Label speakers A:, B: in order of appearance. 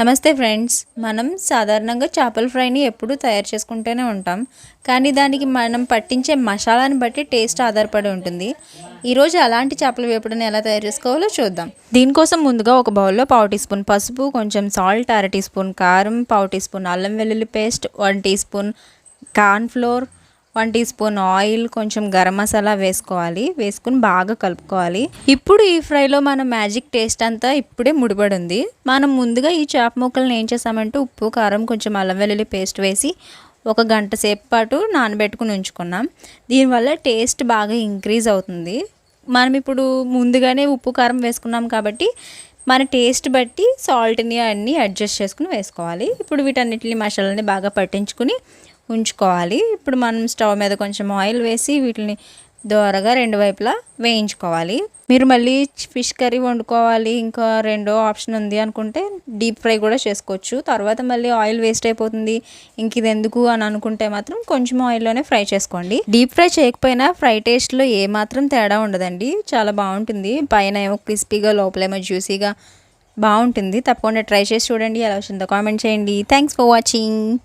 A: నమస్తే ఫ్రెండ్స్ మనం సాధారణంగా చేపల ఫ్రైని ఎప్పుడూ తయారు చేసుకుంటూనే ఉంటాం. కానీ దానికి మనం పట్టించే మసాలాని బట్టి టేస్ట్ ఆధారపడి ఉంటుంది. ఈరోజు అలాంటి చేపల వేపుడుని ఎలా తయారు చేసుకోవాలో చూద్దాం. దీనికోసం ముందుగా ఒక బౌల్లో పావు టీ స్పూన్ పసుపు కొంచెం సాల్ట్ అర టీ స్పూన్ కారం పావు టీ స్పూన్ అల్లం వెల్లుల్లి paste one teaspoon cornflour one teaspoon oil కొంచెం గరం మసాలా వేసుకోవాలి. వేసుకుని బాగా కలుపుకోవాలి. ఇప్పుడు ఈ ఫ్రైలో మన మ్యాజిక్ టేస్ట్ అంతా ఇప్పుడే ముడిపడి ఉంది మనం ముందుగా ఈ చేప ముక్కల్ని ఏం చేసామంటే ఉప్పు కారం కొంచెం అల్లం వెల్లుల్లి పేస్ట్ వేసి ఒక గంట సేపు పాటు నానబెట్టుకుని ఉంచుకున్నాం. దీనివల్ల టేస్ట్ బాగా ఇంక్రీజ్ అవుతుంది. మనం ఇప్పుడు ముందుగానే ఉప్పు కారం వేసుకున్నాం కాబట్టి మన టేస్ట్ బట్టి సాల్ట్ని అన్నీ అడ్జస్ట్ చేసుకుని వేసుకోవాలి. ఇప్పుడు వీటన్నిటిని మసాలాని బాగా పట్టించుకుని ఉంచుకోవాలి. ఇప్పుడు మనం స్టవ్ మీద కొంచెం ఆయిల్ వేసి వీటిని దోరగా రెండు వైపులా వేయించుకోవాలి. మీరు మళ్ళీ ఫిష్ కర్రీ వండుకోవాలి. ఇంకా రెండో ఆప్షన్ ఉంది అనుకుంటే డీప్ ఫ్రై కూడా చేసుకోవచ్చు. తర్వాత మళ్ళీ ఆయిల్ వేస్ట్ అయిపోతుంది. ఇంక ఇది ఎందుకు అని అనుకుంటే మాత్రం కొంచెం ఆయిల్లోనే ఫ్రై చేసుకోండి. డీప్ ఫ్రై చేయకపోయినా ఫ్రై టేస్ట్లో ఏ మాత్రం తేడా ఉండదండి. చాలా బాగుంటుంది. పైన ఏమో క్రిస్పీగా లోపలేమో జ్యూసీగా బాగుంటుంది. తప్పకుండా ట్రై చేసి చూడండి. ఎలా వచ్చిందో కామెంట్ చేయండి. Thanks for watching.